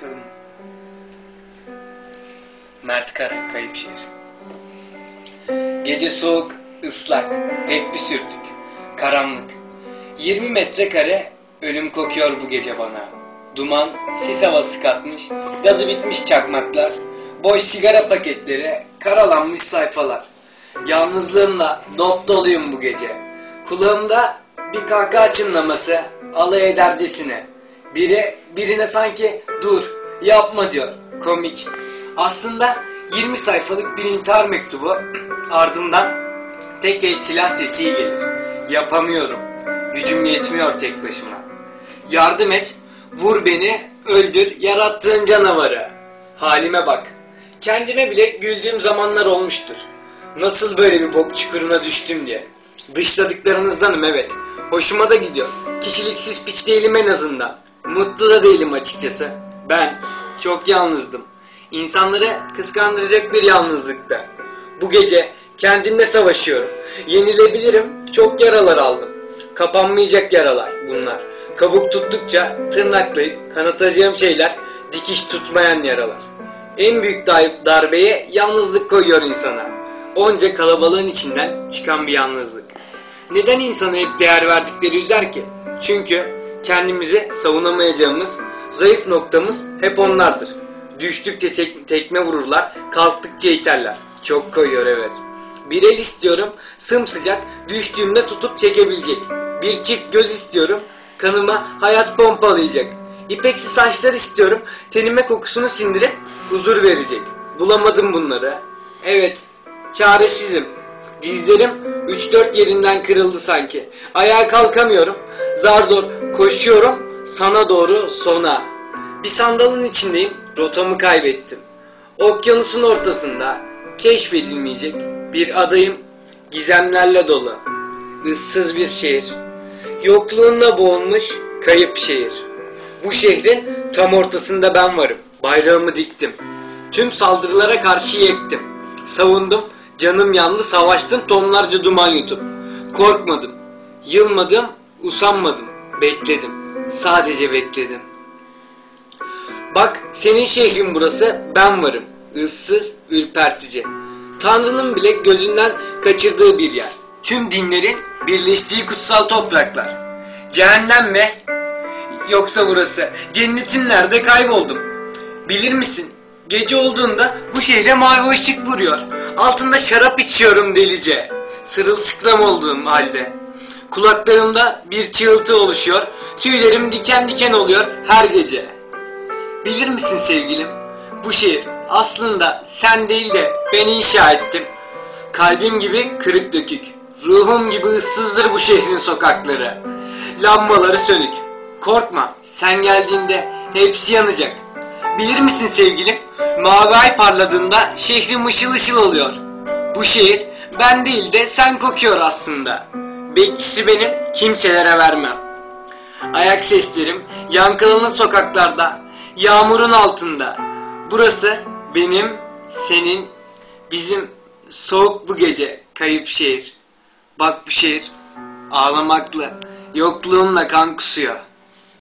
Başlayalım. Mert Kara, Kayıpşehir. Gece soğuk, ıslak, pek bir sürtük, karanlık. 20 metrekare ölüm kokuyor bu gece bana. Duman, sis havası katmış, gazı bitmiş çakmaklar, boş sigara paketleri, karalanmış sayfalar. Yalnızlığımla dop doluyum bu gece. Kulağımda bir kahkaha çınlaması, alay edercesine. Biri birine sanki dur yapma diyor komik. Aslında 20 sayfalık bir intihar mektubu ardından tek el silah sesi gelir. Yapamıyorum. Gücüm yetmiyor tek başıma. Yardım et, vur beni, öldür yarattığın canavarı. Halime bak. Kendime bile güldüğüm zamanlar olmuştur. Nasıl böyle bir bok çukuruna düştüm diye. Dışladıklarınızdanım evet. Hoşuma da gidiyor. Kişiliksiz piç değilim en azından. Mutlu da değilim açıkçası. Ben çok yalnızdım. İnsanları kıskandıracak bir yalnızlıkta. Bu gece kendimle savaşıyorum. Yenilebilirim. Çok yaralar aldım. Kapanmayacak yaralar bunlar. Kabuk tuttukça tırnaklayıp kanatacağım şeyler dikiş tutmayan yaralar. En büyük darbeye yalnızlık koyuyor insana. Onca kalabalığın içinden çıkan bir yalnızlık. Neden insana hep değer verdikleri üzer ki? Çünkü kendimizi savunamayacağımız zayıf noktamız hep onlardır. Düştükçe tek, tekme vururlar, kalktıkça iterler. Çok koyuyor evet. Bir el istiyorum, sımsıcak, düştüğümde tutup çekebilecek. Bir çift göz istiyorum, kanıma hayat pompalayacak. İpeksi saçlar istiyorum, tenime kokusunu sindirip huzur verecek. Bulamadım bunları. Evet, çaresizim. Dizlerim 3-4 yerinden kırıldı sanki. Ayağa kalkamıyorum. Zar zor koşuyorum sana doğru sona. Bir sandalın içindeyim. Rotamı kaybettim. Okyanusun ortasında keşfedilmeyecek bir adayım. Gizemlerle dolu. ıssız bir şehir. Yokluğunla boğulmuş kayıp şehir. Bu şehrin tam ortasında ben varım. Bayrağımı diktim. Tüm saldırılara karşı yektim. Savundum. Canım yandı. Savaştım. Tonlarca duman yutup. Korkmadım. Yılmadım. Usanmadım. Bekledim. Sadece bekledim. Bak senin şehrin burası. Ben varım. Issız, ürpertici. Tanrı'nın bile gözünden kaçırdığı bir yer. Tüm dinlerin birleştiği kutsal topraklar. Cehennem mi? Yoksa burası. Cennetin nerede kayboldum. Bilir misin? Gece olduğunda bu şehre mavi ışık vuruyor. Altında şarap içiyorum delice. Sırılsıklam olduğum halde. Kulaklarımda bir çığıltı oluşuyor. Tüylerim diken diken oluyor her gece. Bilir misin sevgilim? Bu şehir aslında sen değil de ben inşa ettim. Kalbim gibi kırık dökük. Ruhum gibi ıssızdır bu şehrin sokakları. Lambaları sönük. Korkma sen geldiğinde hepsi yanacak. Bilir misin sevgilim? Mavi ay parladığında şehrim ışıl ışıl oluyor. Bu şehir ben değil de sen kokuyor aslında. Bekçisi benim kimselere vermem. Ayak seslerim yankılanır sokaklarda, yağmurun altında. Burası benim, senin, bizim soğuk bu gece kayıp şehir. Bak bu şehir ağlamakla, yokluğumla kan kusuyor.